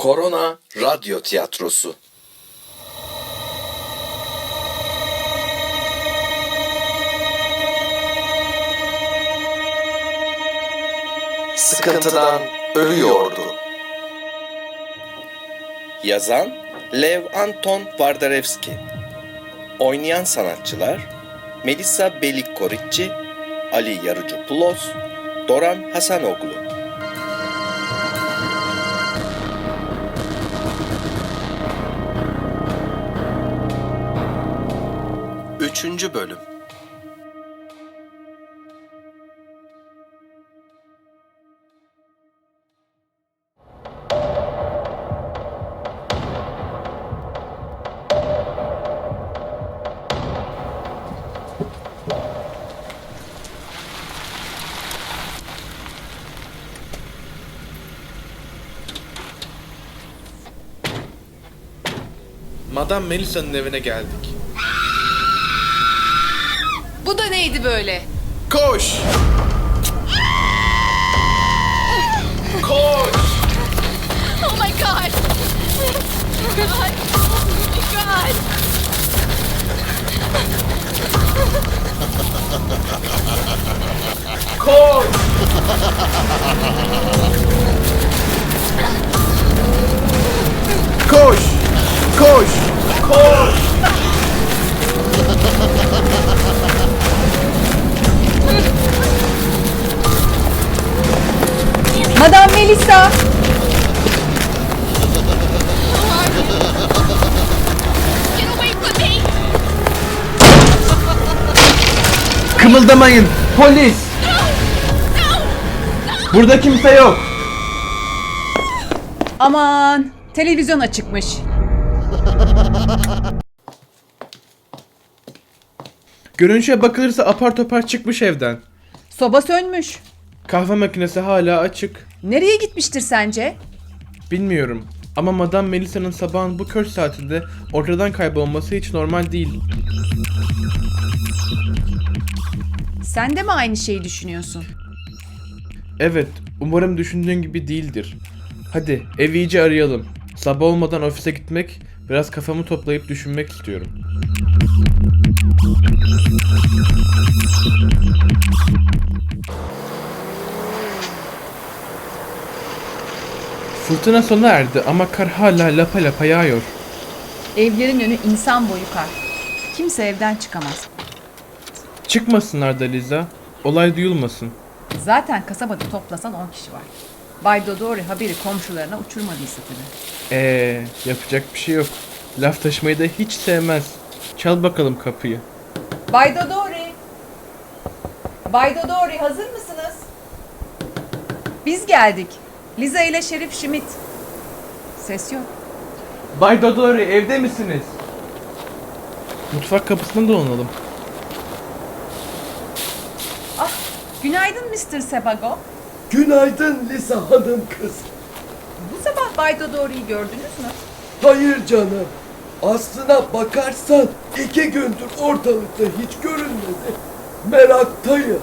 Korona Radyo Tiyatrosu. Sıkıntıdan ölüyordu. Yazan Lev Anton Vardarevski. Oynayan sanatçılar Melisa Belik Koritçi Ali Yarıcı Pulos Doran Hasanoglu Üçüncü Bölüm Madame Melisa'nın evine geldik. Bu da neydi böyle? Koş! Koş! Oh my god! God! Oh my god! Koş! Koş! Koş! Koş! Madame Melissa. Get away from me! Kımıldamayın! Polis! Burada kimse yok. Aman televizyon açıkmış. Görünüşe bakılırsa apar topar çıkmış evden. Soba sönmüş. Kahve makinesi hala açık. Nereye gitmiştir sence? Bilmiyorum. Ama Madame Melisa'nın sabahın bu kör saatinde ortadan kaybolması hiç normal değil. Sen de mi aynı şeyi düşünüyorsun? Evet, umarım düşündüğün gibi değildir. Hadi evi iyice arayalım. Sabah olmadan ofise gitmek, biraz kafamı toplayıp düşünmek istiyorum. Fırtına sona erdi ama kar hala lapa lapa yağıyor. Evlerin önü insan boyu kar. Kimse evden çıkamaz. Çıkmasınlar da Liza. Olay duyulmasın. Zaten kasabada toplasan 10 kişi var. Bay Dodori haberi komşularına uçurmadıysa tabii. Eee yapacak bir şey yok. Laf taşımayı da hiç sevmez. Çal bakalım kapıyı. Bay Dodori. Bay Dodori hazır mısınız? Biz geldik. Liza ile Şerif Schmidt. Ses yok. Bay Dodori evde misiniz? Mutfak kapısına dolanalım. Ah, günaydın Mr. Sebago. Günaydın Lisa hanım kız. Bu sabah Bay Dodori'yi gördünüz mü? Hayır canım. Aslına bakarsan iki gündür ortalıkta hiç görünmedi. Meraktayım.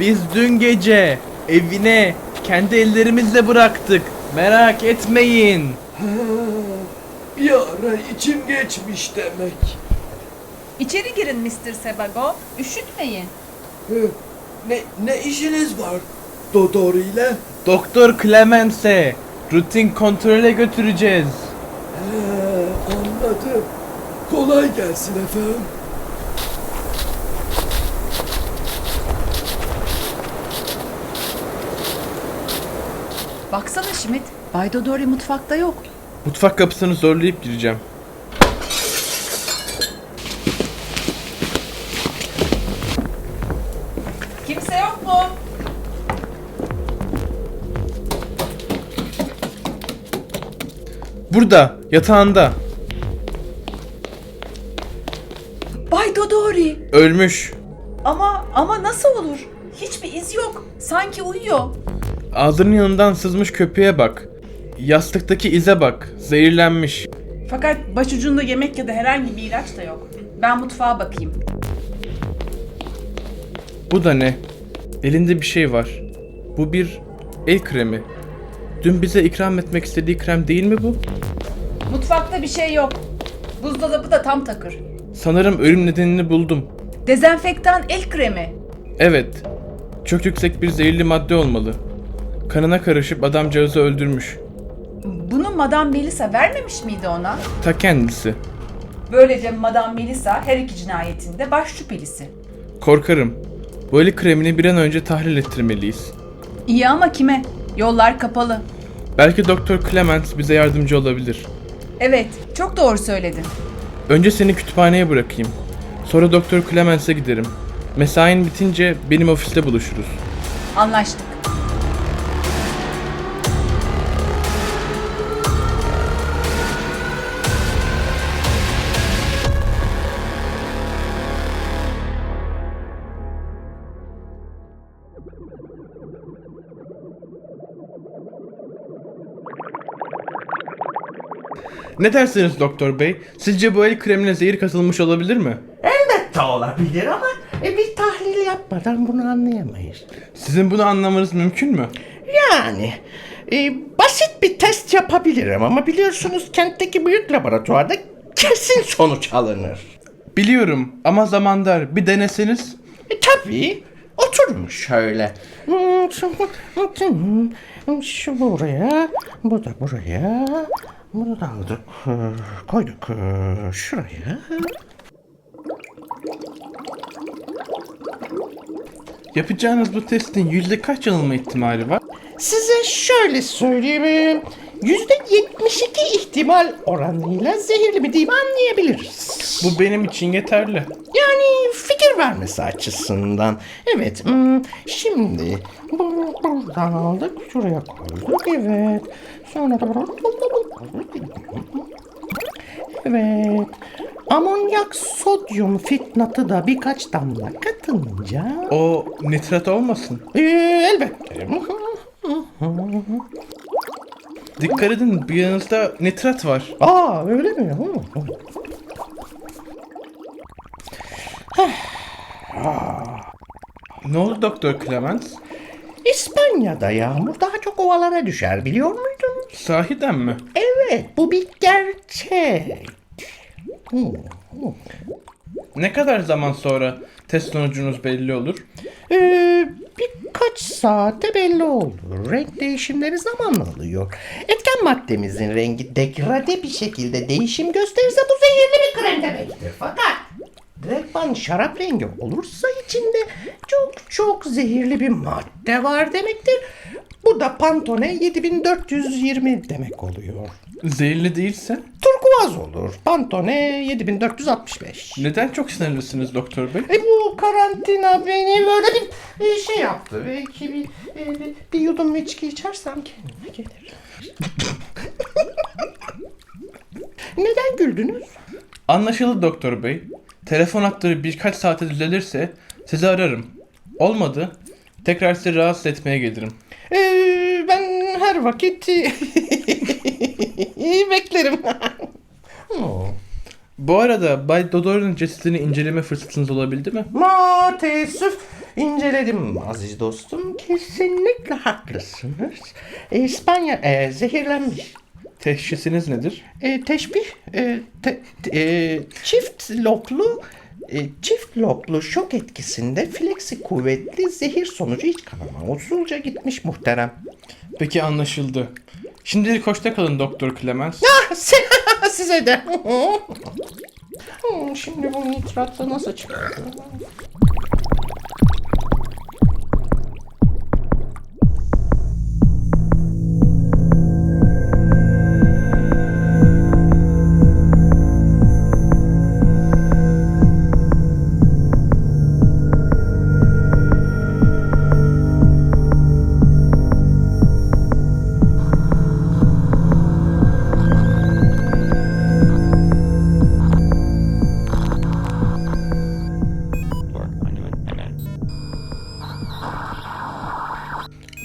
Biz dün gece evine kendi ellerimizle bıraktık. Merak etmeyin. Ha, bir ara içim geçmiş demek. İçeri girin Mr. Sebago. Üşütmeyin. Hı, Ne, ne işiniz var Dodori ile? Doktor Clemens'e rutin kontrole götüreceğiz. He, anladım. Kolay gelsin efendim. Baksana Schmidt. Bay Dodori mutfakta yok. Mutfak kapısını zorlayıp gireceğim. Kimse yok mu? Burada, yatağında. Bay Dodori. Ölmüş. Ama ama nasıl olur? Hiçbir iz yok. Sanki uyuyor. Ağzının yanından sızmış köpeğe bak. Yastıktaki ize bak. Zehirlenmiş. Fakat başucunda yemek ya da herhangi bir ilaç da yok. Ben mutfağa bakayım. Bu da ne? Elinde bir şey var. Bu bir el kremi. Dün bize ikram etmek istediği krem değil mi bu? Mutfakta bir şey yok. Buzdolabı da tam takır. Sanırım ölüm nedenini buldum. Dezenfektan el kremi. Evet. Çok yüksek bir zehirli madde olmalı. Kanına karışıp adamcağızı öldürmüş. Bunu Madame Melissa vermemiş miydi ona? Ta kendisi. Böylece Madame Melissa her iki cinayetinde baş şüphelisi. Korkarım. Bu eli kremini bir an önce tahlil ettirmeliyiz. İyi ama kime? Yollar kapalı. Belki Doktor Clement bize yardımcı olabilir. Evet, çok doğru söyledin. Önce seni kütüphaneye bırakayım. Sonra Doktor Clements'e giderim. Mesain bitince benim ofiste buluşuruz. Anlaştık. Ne dersiniz doktor bey? Sizce bu el kremine zehir katılmış olabilir mi? Elbette olabilir ama e, bir tahlil yapmadan bunu anlayamayız. Sizin bunu anlamanız mümkün mü? Yani e, basit bir test yapabilirim ama biliyorsunuz kentteki büyük laboratuvarda kesin sonuç alınır. Biliyorum ama zamandar bir deneseniz. E, tabii oturun şöyle. Şu buraya, bu da buraya. Bunu da aldık, koyduk şuraya. Yapacağınız bu testin yüzde kaç yanılma ihtimali var? Size şöyle söyleyeyim. Yüzde 72 ihtimal oranıyla zehirli mi mi anlayabiliriz. Bu benim için yeterli. Yani fikir vermesi açısından. Evet. hmm, Şimdi bu- buradan aldık. Şuraya koyduk. Evet. Sonra da bura- Evet. Amonyak sodyum fitnatı da birkaç damla katınca O nitrat olmasın. ee, elbette. Dikkat edin bir yanınızda nitrat var. Aa öyle mi? Hı. Ne oldu Doktor Clement? İspanya'da yağmur daha çok ovalara düşer biliyor muydun? Sahiden mi? Evet bu bir gerçek. Ne kadar zaman sonra test sonucunuz belli olur? Ee, birkaç saate belli olur. Renk değişimleri zamanla alıyor. Etken maddemizin rengi degrade bir şekilde değişim gösterirse bu zehirli bir krem demektir. Fakat direktman şarap rengi olursa içinde çok çok zehirli bir madde var demektir. Bu da Pantone 7420 demek oluyor. Zehirli değilse? Turkuaz olur. Pantone 7465. Neden çok sinirlisiniz doktor bey? E bu karantina beni böyle bir e, şey yaptı. Belki bir, e, bir, bir yudum içki içersem kendime gelir. Neden güldünüz? Anlaşıldı doktor bey. Telefon hatları birkaç saate düzelirse sizi ararım. Olmadı. Tekrar sizi rahatsız etmeye gelirim. E, ben her vakit beklerim. Bu arada Bay Dodor'un cesedini inceleme fırsatınız olabildi mi? Maalesef inceledim aziz dostum. Kesinlikle haklısınız. İspanya e, zehirlenmiş. Teşhisiniz nedir? E, teşbih e, te- e, çift loblu e, çift loblu şok etkisinde fleksi kuvvetli zehir sonucu iç kanama usulca gitmiş muhterem. Peki anlaşıldı. Şimdilik hoşça kalın Doktor Clemens. Ah, si- size de. Hmm, Şimdi bu nitratla nasıl çıkıyor?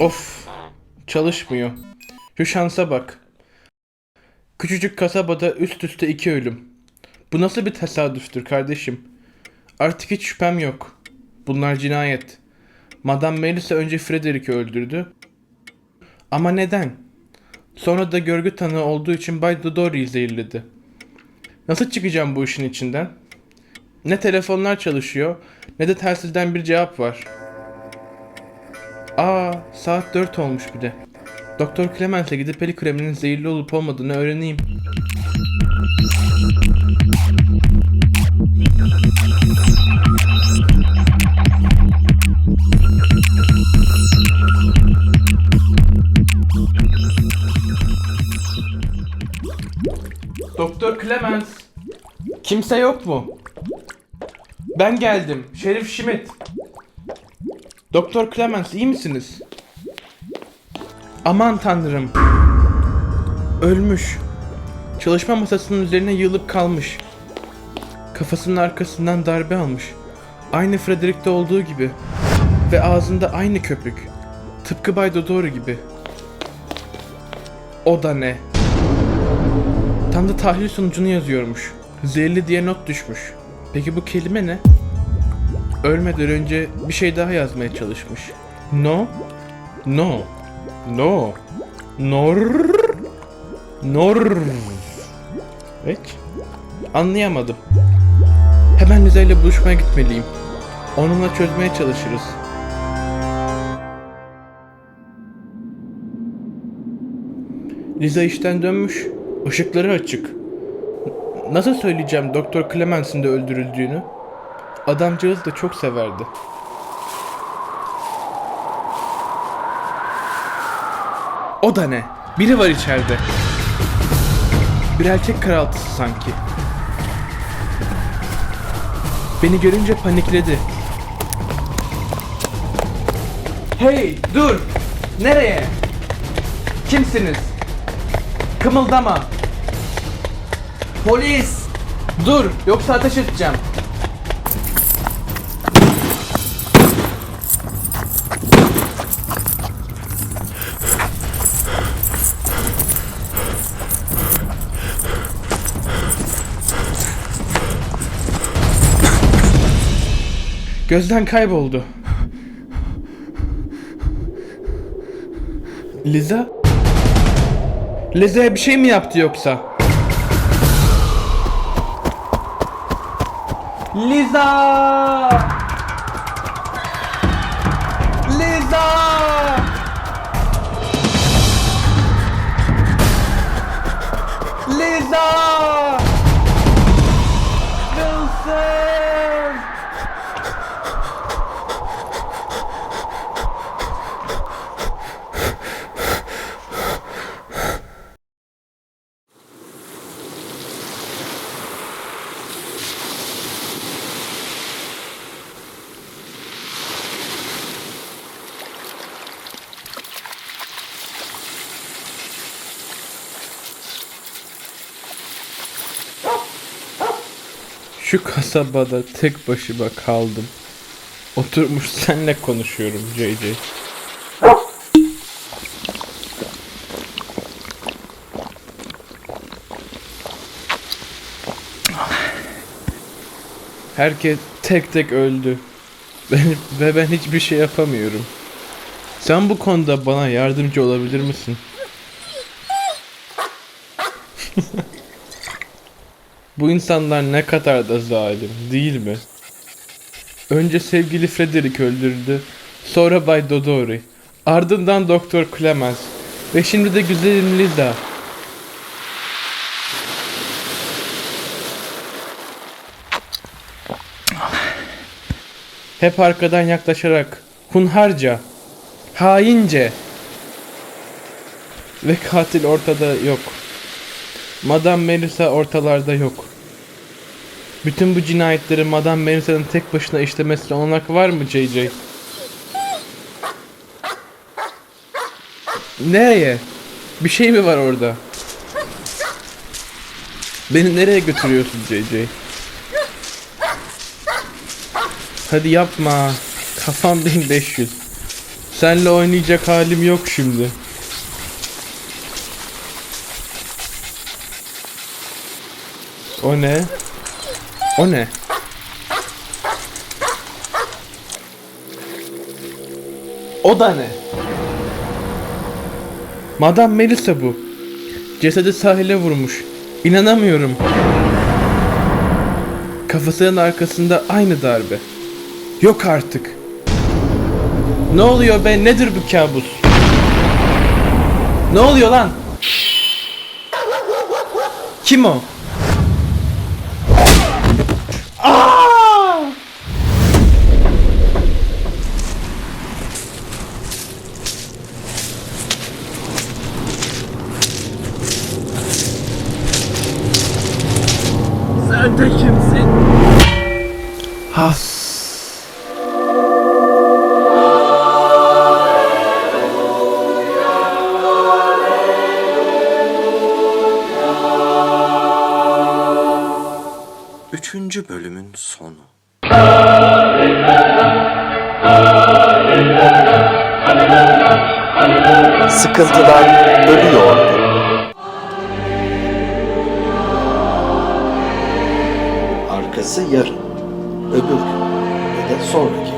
Of. Çalışmıyor. Şu şansa bak. Küçücük kasabada üst üste iki ölüm. Bu nasıl bir tesadüftür kardeşim? Artık hiç şüphem yok. Bunlar cinayet. Madame Melissa önce Frederick'i öldürdü. Ama neden? Sonra da görgü tanığı olduğu için Bay Dodori'yi zehirledi. Nasıl çıkacağım bu işin içinden? Ne telefonlar çalışıyor ne de telsizden bir cevap var. Aa saat 4 olmuş bir de. Doktor Clemens'e gidip peli kreminin zehirli olup olmadığını öğreneyim. Doktor Clemens. Kimse yok mu? Ben geldim. Şerif Schmidt. Doktor Clemens iyi misiniz? Aman tanrım. Ölmüş. Çalışma masasının üzerine yığılıp kalmış. Kafasının arkasından darbe almış. Aynı Frederick'te olduğu gibi. Ve ağzında aynı köpük. Tıpkı Bay Dodori gibi. O da ne? Tam da tahlil sonucunu yazıyormuş. Zehirli diye not düşmüş. Peki bu kelime ne? Ölmeden önce bir şey daha yazmaya çalışmış. No. No. No. Nor. Nor. Evet. Anlayamadım. Hemen ile buluşmaya gitmeliyim. Onunla çözmeye çalışırız. Liza işten dönmüş. Işıkları açık. Nasıl söyleyeceğim Doktor Clemens'in de öldürüldüğünü? Adamcağız da çok severdi. O da ne? Biri var içeride. Bir erkek karaltısı sanki. Beni görünce panikledi. Hey dur! Nereye? Kimsiniz? Kımıldama! Polis! Dur yoksa ateş edeceğim. Gözden kayboldu. Liza? Liza'ya bir şey mi yaptı yoksa? Liza! Liza! Şu kasabada tek başıma kaldım. Oturmuş senle konuşuyorum JJ. Herkes tek tek öldü. Ben, ve ben hiçbir şey yapamıyorum. Sen bu konuda bana yardımcı olabilir misin? Bu insanlar ne kadar da zalim değil mi? Önce sevgili Frederick öldürdü, sonra Bay Dodori, ardından Doktor Clemens ve şimdi de güzelim Liza. Hep arkadan yaklaşarak, hunharca, haince ve katil ortada yok. Madame Melissa ortalarda yok. Bütün bu cinayetleri Madame Melissa'nın tek başına işlemesine olanak var mı JJ? Nereye? Bir şey mi var orada? Beni nereye götürüyorsun JJ? Hadi yapma. Kafam 1500. Senle oynayacak halim yok şimdi. O ne? O ne? O da ne? Madam Melisa bu. Cesedi sahile vurmuş. İnanamıyorum. Kafasının arkasında aynı darbe. Yok artık. Ne oluyor be? Nedir bu kabus? Ne oluyor lan? Kim o? Üçüncü bölümün sonu. Sıkıntıdan ölüyordu. Arkası yarın. Öbür gün. Ve de sonraki.